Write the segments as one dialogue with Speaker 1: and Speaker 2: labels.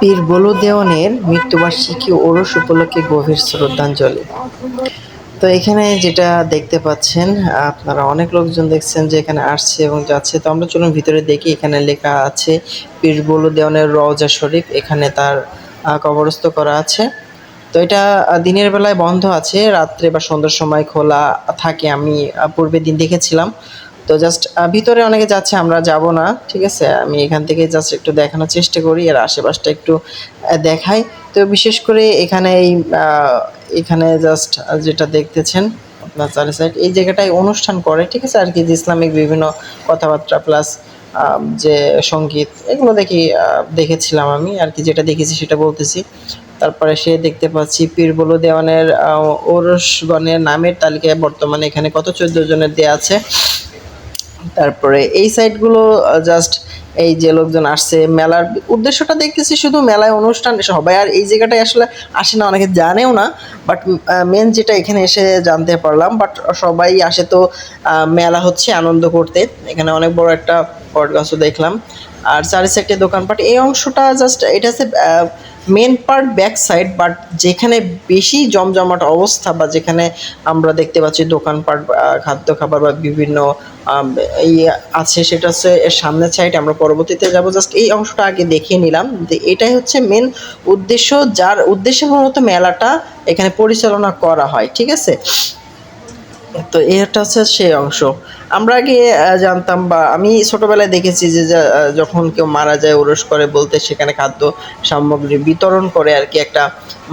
Speaker 1: পীর বলু দেওয়ানের মৃত্যুবার্ষিকী ওরস উপলক্ষে গভীর শ্রদ্ধাঞ্জলি। তো এখানে যেটা দেখতে পাচ্ছেন, আপনারা অনেক লোকজন দেখছেন যে এখানে আসছে এবং যাচ্ছে। তো আমরা চলুন ভিতরে দেখি, এখানে লেখা আছে, পীর বলু দেওয়ানের রওজা শরীফ, এখানে তার কবরস্থ করা আছে। তো এটা দিনের বেলায় বন্ধ আছে, রাত্রে বা সন্ধ্যার সময় খোলা থাকে আমি পূর্বের দিন দেখেছিলাম। তো জাস্ট ভিতরে অনেকে যাচ্ছে, আমরা যাব না, ঠিক আছে? আমি এখান থেকে জাস্ট একটু দেখানোর চেষ্টা করি আর আশেপাশটা একটু দেখাই। তো বিশেষ করে এখানে এই এখানে জাস্ট যেটা দেখতেছেন, আপনার চারি সাইড এই জায়গাটায় অনুষ্ঠান করে, ঠিক আছে? আর কি, যে ইসলামিক বিভিন্ন কথাবার্তা প্লাস যে সংগীত, এগুলো দেখি দেখেছিলাম আমি, আর কি, যেটা দেখেছি সেটা বলতেছি। তারপরে সে দেখতে পাচ্ছি পীরবলু দেওয়ানের ওরসগণের নামের তালিকায় বর্তমানে এখানে কত চোদ্দ জনের দেয়া আছে। তারপরে এই সাইটগুলো জাস্ট এই যে লোকজন আসছে, মেলার উদ্দেশ্যটা দেখতেছি শুধু মেলায় অনুষ্ঠান, সবাই আর এই জায়গাটায় আসলে আসে না, অনেকে জানেও না বাট মেন যেটা এখানে এসে জানতে পারলাম বাট সবাই আসে তো মেলা হচ্ছে আনন্দ করতে। এখানে অনেক বড় একটা বট গাছও দেখলাম। আর চারি সাইডে দোকানপাট, এই অংশটা জাস্ট এটা হচ্ছে main part back side but যেখানে বেশি জমজমাট অবস্থা বা যেখানে আমরা দেখতে পাচ্ছি দোকানপাট খাদ্য খাবার বা বিভিন্ন এই আছে, সেটা হচ্ছে এর সামনের সাইড আমরা পরবর্তীতে যাব। জাস্ট এই অংশটা আগে দেখিয়ে নিলাম এটাই হচ্ছে মেন উদ্দেশ্য, যার উদ্দেশ্যে মূলত মেলাটা এখানে পরিচালনা করা হয়, ঠিক আছে? তো এটা হচ্ছে সেই অংশ। আমরা আগে জানতাম বা আমি ছোটবেলায় দেখেছি যে যখন কেউ মারা যায় ওরস করে বলতে সেখানে খাদ্য সামগ্রী বিতরণ করে আর কি একটা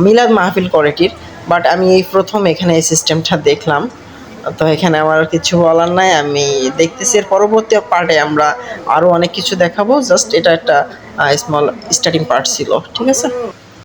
Speaker 1: মিলাদ মাহফিল করেটির বাট আমি এই প্রথম এখানে এই সিস্টেমটা দেখলাম। তো এখানে আমার কিছু বলার নাই। আমি দেখতেছি এর পরবর্তী পার্টে আমরা আরও অনেক কিছু দেখাবো। জাস্ট এটা একটা স্মল স্টার্টিং পার্ট ছিল। ঠিক আছে?